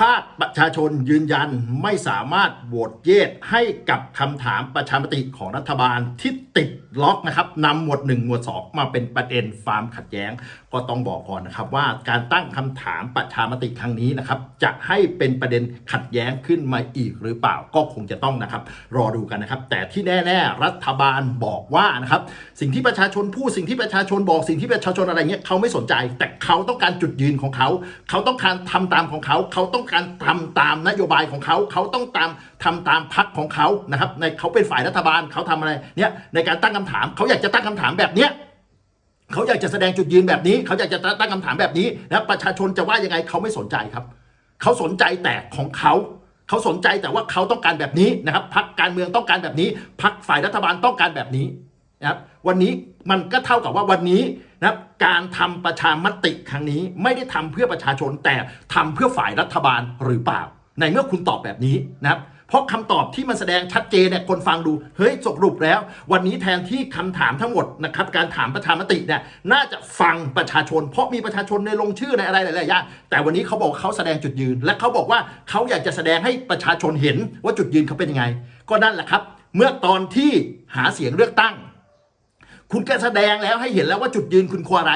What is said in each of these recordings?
ภาคประชาชนยืนยันไม่สามารถโหวตเยสให้กับคำถามประชามติของรัฐบาลที่ติดล็อกนะครับนำหมวด 1 หมวด 2 มาเป็นประเด็นฟาร์มขัดแย้ง ก็ต้องบอกก่อนนะครับว่าการตั้งคำถามประชามติครั้งนี้นะครับจะให้เป็นประเด็นขัดแย้งขึ้นมาอีกหรือเปล่าก็คงจะต้องนะครับ รอดูกันนะครับ แต่ที่แน่ ๆ รัฐบาลบอกว่านะครับสิ่งที่ประชาชนพูดสิ่งที่ประชาชนบอกสิ่งที่ประชาชนอะไรเงี้ยเขาไม่สนใจ แต่เขาต้องการจุดยืนของเขา เขาต้องการทำตามของเขาเขาต้องการทำตามนโยบายของเขา เขาต้องตามทำตามพักของเขานะครับในเขาเป็นฝ่ายรัฐบาลเขาทำอะไรเนี่ยในการตั้งคำถาม เขาอยากจะตั้งคำถามแบบเนี้ยเขาอยากจะแสดงจุดยืนแบบนี้ เขาอยากจะตั้งคำถามแบบนี้นะประชาชนจะว่ายังไงเขาไม่สนใจครับ เขาสนใจแต่ของเขาเขาสนใจแต่ว่าเขาต้องการแบบนี้นะครับพักการเมืองต้องการแบบนี้พักฝ่ายรัฐบาลต้องการแบบนี้ นะครับวันนี้มันก็เท่ากับว่าวันนี้นะครับการทำประชามติครั้งนี้ไม่ได้ทำเพื่อประชาชนแต่ทำเพื่อฝ่ายรัฐบาลหรือเปล่า ในเมื่อคุณตอบแบบนี้นะครับเพราะคำตอบที่มันแสดงชัดเจนเนี่ยคนฟังดูเฮ้ยสรุปแล้ว วันนี้แทนที่คำถามทั้งหมดนะครับการถามประชามติเนี่ยน่าจะฟังประชาชน เพราะมีประชาชนในลงชื่อในอะไรหลายๆอย่างแต่วันนี้เขาบอกเขาแสดงจุดยืน และเขาบอกว่าเขาอยากจะแสดงให้ประชาชนเห็นว่าจุดยืนเขาเป็นยังไง ก็นั่นแหละครับ เมื่อตอนที่หาเสียงเลือกตั้ง คุณก็แสดงแล้วให้เห็นแล้วว่าจุดยืนคุณคืออะไร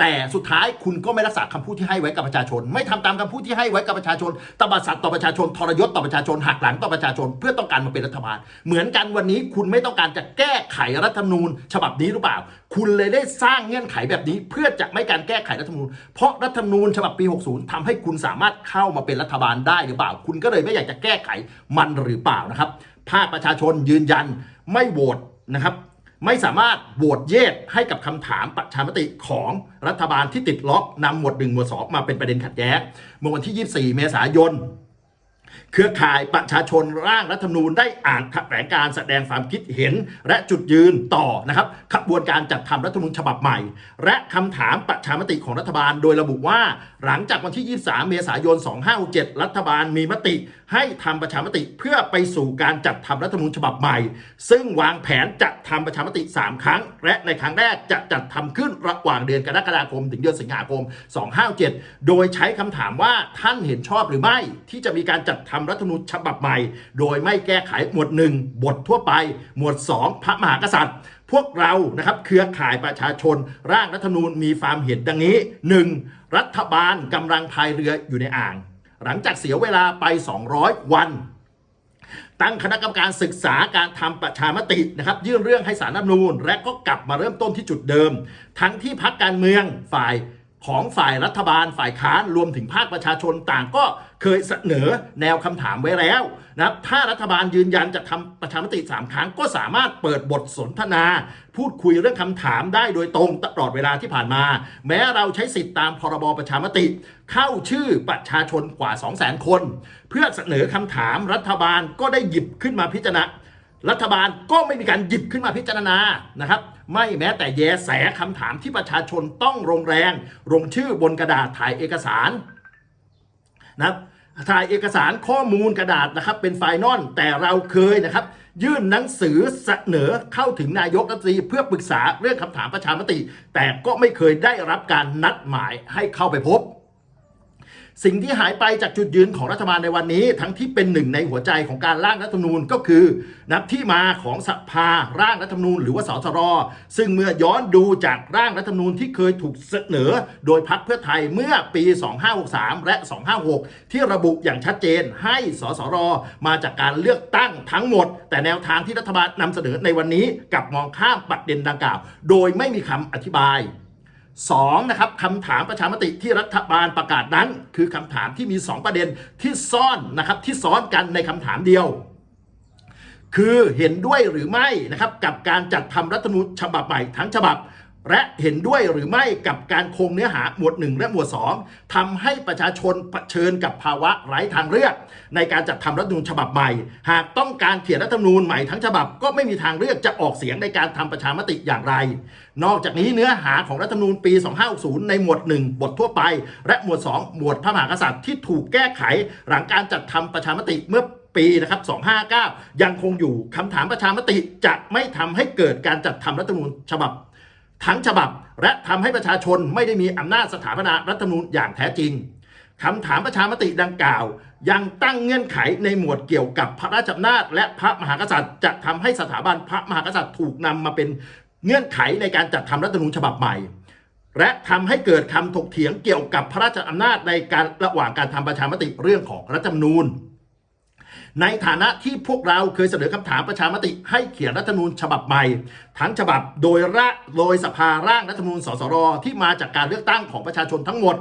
แต่สุดท้ายคุณก็ไม่รักษาคำพูดที่ให้ไว้กับประชาชน ไม่ทำตามคำพูดที่ให้ไว้กับประชาชนตบสัตว์ต่อประชาชนทรยศต่อประชาชนหักหลังต่อประชาชน เพื่อต้องการมาเป็นรัฐบาล เหมือนกันวันนี้คุณไม่ต้องการจะแก้ไขรัฐธรรมนูญ ฉบับนี้หรือเปล่า คุณเลยได้สร้างเงื่อนไขแบบนี้ เพื่อจะไม่การแก้ไขรัฐธรรมนูญเพราะรัฐธรรมนูญฉบับปี 60ทำให้คุณสามารถเข้ามาเป็นรัฐบาลได้หรือเปล่า คุณก็เลยไม่อยากจะแก้ไขมันหรือเปล่านะครับภาคประชาชนยืนยันไม่โหวตนะครับ ไม่สามารถโหวตเยดให้กับคำถามประชามติของรัฐบาลที่ติดล็อกนำหมวด1หมวด2มาเป็นประเด็นขัดแย้งเมื่อวันที่ 24 เมษายน เครือข่ายประชาชนร่างรัฐธรรมนูญได้อ่านแถลงการแสดงความคิดเห็น และจุดยืนต่อนะครับขบวนการจัดทำรัฐธรรมนูญฉบับใหม่ และคำถามประชามติของรัฐบาล โดยระบุว่า หลังจากวันที่ 23 เมษายน 2567 รัฐบาลมีมติ ให้ทำประชามติเพื่อไปสู่การจัดทำรัฐธรรมนูญฉบับใหม่ ซึ่งวางแผนจะทำประชามติ 3 ครั้ง และในครั้งแรกจะจัดทำขึ้นระหว่างเดือนกรกฎาคม ถึงเดือนสิงหาคม 257โดยใช้คำถามว่าท่านเห็นชอบหรือไม่ที่จะมีการจัดทำรัฐธรรมนูญฉบับใหม่ โดยไม่แก้ไขหมวด 1 บททั่วไป หมวด 2 พระมหากษัตริย์ พวกเรานะครับเครือข่ายประชาชน ร่างรัฐธรรมนูญมีความเห็นดังนี้ 1. รัฐบาลกำลังพายเรืออยู่ในอ่าง หลังจากเสียเวลาไป 200 วันตั้งคณะกรรมการศึกษาการทำประชามตินะครับยื่นเรื่องให้สารรัฐธรรมนูญและก็กลับมาเริ่มต้นที่จุดเดิม ทั้งที่พักการเมืองฝ่าย ของฝ่ายรัฐบาลฝ่ายค้านรวมถึงภาคประชาชนต่างก็เคยเสนอแนวคำถามไว้แล้วนะครับถ้ารัฐบาลยืนยันจะทำประชามติ 3 ครั้งก็สามารถเปิดบทสนทนา พูดคุยเรื่องคำถามได้โดยตรงตลอดเวลาที่ผ่านมา แม้เราใช้สิทธิตามพรบประชามติ เข้าชื่อประชาชนกว่า 200,000 คน เพื่อเสนอคำถามรัฐบาลก็ได้หยิบขึ้นมาพิจารณารัฐบาลก็ไม่มีการหยิบขึ้นมาพิจารณานะครับ ไม่แม้แต่แยแสคำถามที่ประชาชนต้องลงแรงลงชื่อบนกระดาษถ่ายเอกสารนะครับถ่ายเอกสารข้อมูลกระดาษนะครับเป็นไฟนอลแต่เราเคยนะครับ ยื่นหนังสือเสนอเข้าถึงนายกรัฐมนตรีเพื่อปรึกษาเรื่องคำถามประชามติ แต่ก็ไม่เคยได้รับการนัดหมายให้เข้าไปพบ สิ่งที่หายไปจากจุดยืนของรัฐบาลในวันนี้ ทั้งที่เป็นหนึ่งในหัวใจของการร่างรัฐธรรมนูญก็คือนับที่มาของสภาร่างรัฐธรรมนูญหรือว่าสสรซึ่งเมื่อย้อนดูจากร่างรัฐธรรมนูญที่เคยถูกเสนอ โดยพรรคเพื่อไทยเมื่อปี 2563 และ 256 ที่ระบุอย่างชัดเจนให้สสรมาจากการเลือกตั้งทั้งหมด แต่แนวทางที่รัฐบาลนำเสนอในวันนี้กับมองข้ามประเด็นดังกล่าว โดยไม่มีคำอธิบาย สองนะครับคำถามประชามติที่รัฐบาลประกาศนั้น คือคำถามที่มี 2 ประเด็นที่ซ่อนนะครับที่ซ้อนกันในคำถามเดียว คือเห็นด้วยหรือไม่นะครับกับการจัดทำรัฐธรรมนูญฉบับใหม่ทั้งฉบับ และเห็นด้วยหรือไม่กับการคงเนื้อหาหมวด 1 และหมวด 2ทำให้ประชาชนเผชิญกับภาวะไร้ทางเลือก ในการจัดทำรัฐธรรมนูญฉบับใหม่ หากต้องการเขียนรัฐธรรมนูญใหม่ทั้งฉบับก็ไม่มีทางเลือกจะออกเสียงในการทำประชามติอย่างไร นอกจากนี้เนื้อหาของรัฐธรรมนูญปี 2560 ในหมวด 1 บททั่วไป และหมวด 2 หมวดพระมหากษัตริย์ที่ถูกแก้ไข หลังการจัดทำประชามติเมื่อปีนะครับ 259 ยังคงอยู่คำถามประชามติจะไม่ทำให้เกิดการจัดทำรัฐธรรมนูญฉบับ ทั้งฉบับ และทำให้ประชาชนไม่ได้มีอำนาจสถาปนารัฐธรรมนูญอย่างแท้จริงคำถามประชามติดังกล่าว ยังตั้งเงื่อนไขในหมวดเกี่ยวกับพระราชอำนาจ และพระมหากษัตริย์ จะทำให้สถาบันพระมหากษัตริย์ถูกนำมาเป็นเงื่อนไขในการจัดทำรัฐธรรมนูญฉบับใหม่ และทำให้เกิดคำถกเถียงเกี่ยวกับพระราชอำนาจในการระหว่างการทำประชามติเรื่องของรัฐธรรมนูญ ในฐานะที่พวกเราเคยเสนอคำถามประชามติ ให้เขียนรัฐธรรมนูญฉบับใหม่ ทั้งฉบับโดยระโดยสภาร่างรัฐธรรมนูญสสรที่มาจากการเลือกตั้งของประชาชนทั้งหมด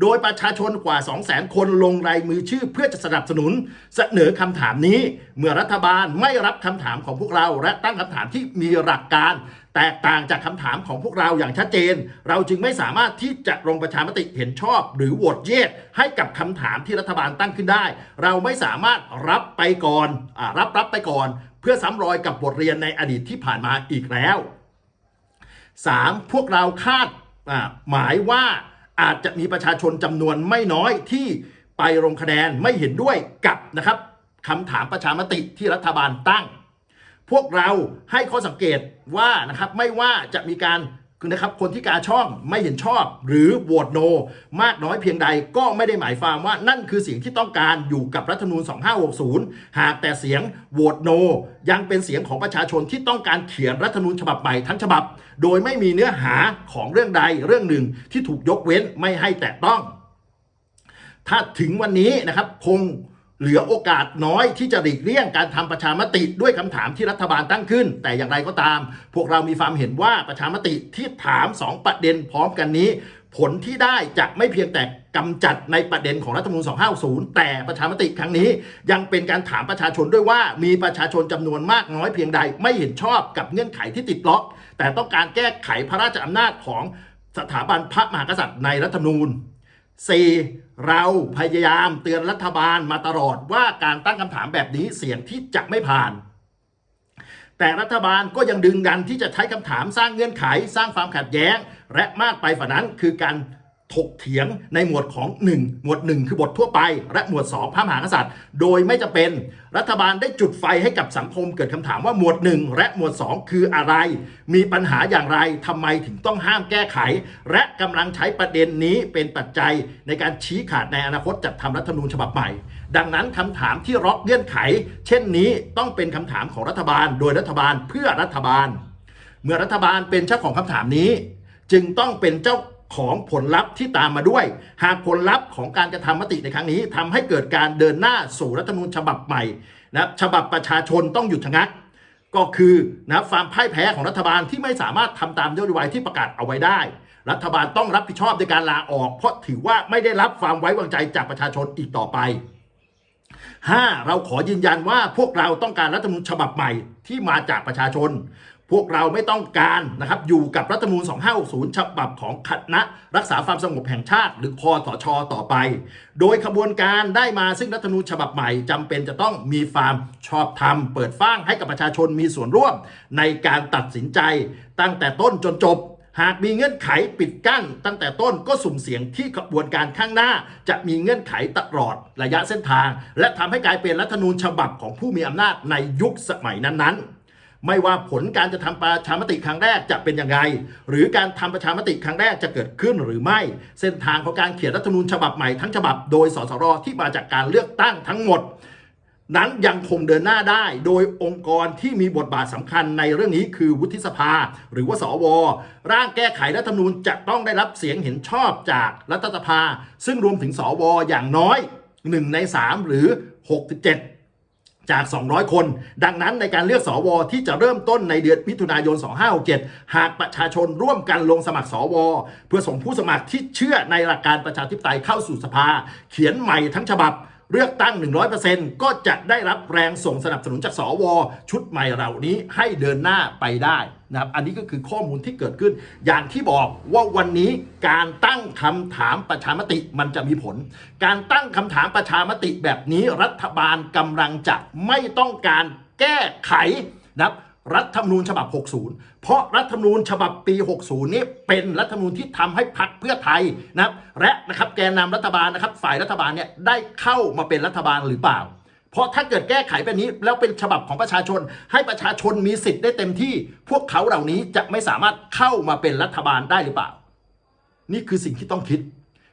โดยประชาชนกว่า 200,000 คนลงรายมือชื่อเพื่อจะสนับสนุน เสนอคำถามนี้ เมื่อรัฐบาลไม่รับคำถามของพวกเรา และตั้งคำถามที่มีหลักการ แตกต่างจากคำถามของพวกเราอย่างชัดเจน เราจึงไม่สามารถที่จะลงประชามติเห็นชอบ หรือโหวตเยสให้กับคำถามที่รัฐบาลตั้งขึ้นได้ เราไม่สามารถรับไปก่อนอรับรับไปก่อน เพื่อซ้ำรอยกับบทเรียนในอดีตที่ผ่านมาอีกแล้ว 3. พวกเราคาดหมายว่าอาจจะมีประชาชนจำนวนไม่น้อยที่ไปลงคะแนนไม่เห็นด้วยกับนะครับคำถามประชามติที่รัฐบาลตั้ง พวกเราให้ข้อสังเกตว่านะครับไม่ว่าจะมีการคือนะครับคนที่กาช่องไม่เห็นชอบหรือโหวตโน มากน้อยเพียงใดก็ไม่ได้หมายความว่านั่นคือเสียงที่ต้องการอยู่กับรัฐธรรมนูญ 2560 หากแต่เสียงโหวตโน ยังเป็นเสียงของประชาชนที่ต้องการเขียนรัฐธรรมนูญฉบับใหม่ทั้งฉบับ โดยไม่มีเนื้อหาของเรื่องใดเรื่องหนึ่งที่ถูกยกเว้นไม่ให้แตะต้อง ถ้าถึงวันนี้นะครับคง เหลือโอกาสน้อยที่จะหลีกเลี่ยงการทำประชามติด้วยคำถามที่รัฐบาลตั้งขึ้น แต่อย่างไรก็ตาม พวกเรามีความเห็นว่าประชามติที่ถาม 2 ประเด็นพร้อมกันนี้ ผลที่ได้จะไม่เพียงแต่กำจัดในประเด็นของรัฐธรรมนูญ250 แต่ประชามติครั้งนี้ ยังเป็นการถามประชาชนด้วยว่า มีประชาชนจำนวนมากน้อยเพียงใดไม่เห็นชอบกับเงื่อนไขที่ติดล็อก แต่ต้องการแก้ไขพระราชอำนาจของสถาบันพระมหากษัตริย์ในรัฐธรรมนูญ 4. เราพยายามเตือนรัฐบาลมาตลอดว่าการตั้งคำถามแบบนี้เสียงที่จะไม่ผ่าน แต่รัฐบาลก็ยังดึงดันที่จะใช้คำถามสร้างเงื่อนไข สร้างความขัดแย้ง และมากไปฝ่านั้นคือการ ถกเถียงในหมวดของ 1 หมวด 1 คือบททั่วไป และหมวด 2 พระมหากษัตริย์ โดยไม่จะเป็นรัฐบาลได้จุดไฟให้กับสังคมเกิดคำถามว่าหมวด 1 และหมวด 2 คืออะไร มีปัญหาอย่างไรทำไมถึงต้องห้ามแก้ไข และกำลังใช้ประเด็นนี้เป็นปัจจัยในการชี้ขาดในอนาคตจัดทำรัฐธรรมนูญฉบับใหม่ ดังนั้นคำถามที่ล็อกเงื่อนไข เช่นนี้ต้องเป็นคำถามของรัฐบาล โดยรัฐบาลเพื่อรัฐบาล เมื่อรัฐบาลเป็นเจ้าของคำถามนี้ จึงต้องเป็นเจ้า ของผลลัพธ์ที่ตามมาด้วย หากผลลัพธ์ของการกระทำมติในครั้งนี้ทำให้เกิดการเดินหน้าสู่รัฐธรรมนูญฉบับใหม่นะฉบับประชาชนต้องหยุดชะงัก ก็คือนะความพ่ายแพ้ของรัฐบาลที่ไม่สามารถทำตามนโยบายที่ประกาศเอาไว้ได้ รัฐบาลต้องรับผิดชอบในการลาออก เพราะถือว่าไม่ได้รับความไว้วางใจจากประชาชนอีกต่อไป 5. เราขอยืนยันว่าพวกเราต้องการรัฐธรรมนูญฉบับใหม่ที่มาจากประชาชน พวกเราไม่ต้องการนะครับอยู่กับรัฐธรรมนูญ 2560 ฉบับของคณะรักษาความสงบแห่งชาติ หรือคอสชต่อไป โดยขบวนการได้มาซึ่งรัฐธรรมนูญฉบับใหม่จำเป็นจะต้องมีความชอบธรรม เปิดฟ้างให้กับประชาชนมีส่วนร่วม ในการตัดสินใจตั้งแต่ต้นจนจบหากมีเงื่อนไขปิดกั้น ตั้งแต่ต้นก็สุ่มเสี่ยงที่ขบวนการข้างหน้า จะมีเงื่อนไขตลอดระยะเส้นทาง และทำให้กลายเป็นรัฐธรรมนูญฉบับของผู้มีอำนาจในยุคสมัยนั้นๆ ไม่ว่าผลการจะทำประชามติครั้งแรกจะเป็นยังไงหรือการทำประชามติครั้งแรกจะเกิดขึ้นหรือไม่ เส้นทางของการเขียนรัฐธรรมนูญฉบับใหม่ทั้งฉบับโดยสสรที่มาจากการเลือกตั้งทั้งหมด นั้นยังคงเดินหน้าได้ โดยองค์กรที่มีบทบาทสำคัญในเรื่องนี้คือวุฒิสภา หรือว่าสว ร่างแก้ไขรัฐธรรมนูญจะต้องได้รับเสียงเห็นชอบจากรัฐสภา ซึ่งรวมถึงสวอย่างน้อย 1 ใน 3 หรือ 67 จาก 200 คน ดังนั้นในการเลือกสวที่จะเริ่มต้นในเดือนมิถุนายน 2567 หากประชาชนร่วมกันลงสมัครสว เพื่อส่งผู้สมัครที่เชื่อในหลักการประชาธิปไตยเข้าสู่สภา เขียนใหม่ทั้งฉบับ เลือกตั้ง 100%ก็จะได้รับแรงส่งสนับสนุนจากสว ชุดใหม่เหล่านี้ให้เดินหน้าไปได้นะครับ อันนี้ก็คือข้อมูลที่เกิดขึ้น อย่างที่บอกว่าวันนี้การตั้งคำถามประชามติมันจะมีผล การตั้งคำถามประชามติแบบนี้รัฐบาลกำลังจะไม่ต้องการแก้ไขนะครับรัฐธรรมนูญฉบับ 60 เพราะรัฐธรรมนูญฉบับปี 60 นี้เป็นรัฐธรรมนูญที่ทำให้พรรคเพื่อไทยนะครับและนะครับแกนนำรัฐบาลนะครับฝ่ายรัฐบาลเนี่ยได้เข้ามาเป็นรัฐบาลหรือเปล่า เพราะถ้าเกิดแก้ไขแบบนี้แล้วเป็นฉบับของประชาชน ให้ประชาชนมีสิทธิ์ได้เต็มที่ พวกเขาเหล่านี้จะไม่สามารถเข้ามาเป็นรัฐบาลได้หรือเปล่า นี่คือสิ่งที่ต้องคิด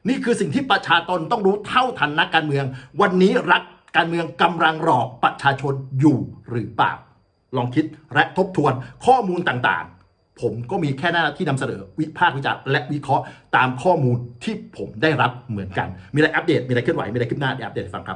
นี่คือสิ่งที่ประชาชนต้องรู้เท่าทันนักการเมือง วันนี้รัฐการเมืองกำลังหลอกประชาชนอยู่หรือเปล่า ลองคิดและทบทวนข้อมูลต่างๆ ผมก็มีแค่หน้าที่นำเสนอวิพากษ์วิจารณ์และวิเคราะห์ตามข้อมูลที่ผมได้รับเหมือนกัน มีอะไรอัปเดตมีอะไรเคลื่อนไหวมีอะไรขึ้นหน้าเดี๋ยวอัปเดตฟังครับ